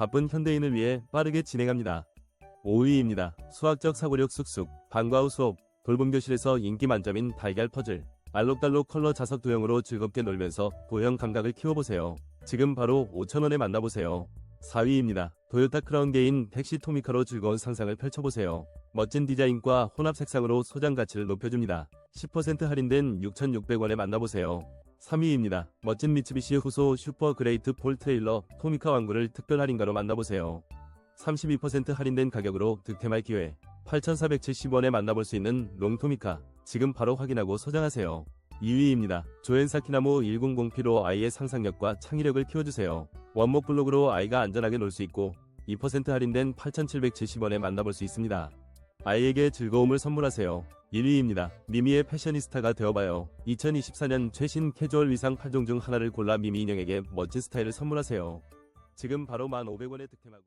바쁜 현대인을 위해 빠르게 진행합니다. 5위입니다. 수학적 사고력 쑥쑥, 방과 후 수업, 돌봄 교실에서 인기 만점인 달걀 퍼즐, 알록달록 컬러 자석 도형으로 즐겁게 놀면서 도형 감각을 키워보세요. 지금 바로 5,000원에 만나보세요. 4위입니다. 도요타 크라운 게인 택시 토미카로 즐거운 상상을 펼쳐보세요. 멋진 디자인과 혼합 색상으로 소장 가치를 높여줍니다. 10% 할인된 6,600원에 만나보세요. 3위입니다. 멋진 미츠비시 후소 슈퍼 그레이트 폴 트레일러 토미카 왕구를 특별 할인가로 만나보세요. 32% 할인된 가격으로 득템할 기회 8,470원에 만나볼 수 있는 롱토미카 지금 바로 확인하고 소장하세요. 2위입니다. 조앤사 키나무 100P로 아이의 상상력과 창의력을 키워주세요. 원목 블록으로 아이가 안전하게 놀 수 있고 2% 할인된 8,770원에 만나볼 수 있습니다. 아이에게 즐거움을 선물하세요. 1위입니다. 미미의 패셔니스타가 되어봐요. 2024년 최신 캐주얼 위상 8종 중 하나를 골라 미미 인형에게 멋진 스타일을 선물하세요. 지금 바로 1,500원에 득템하고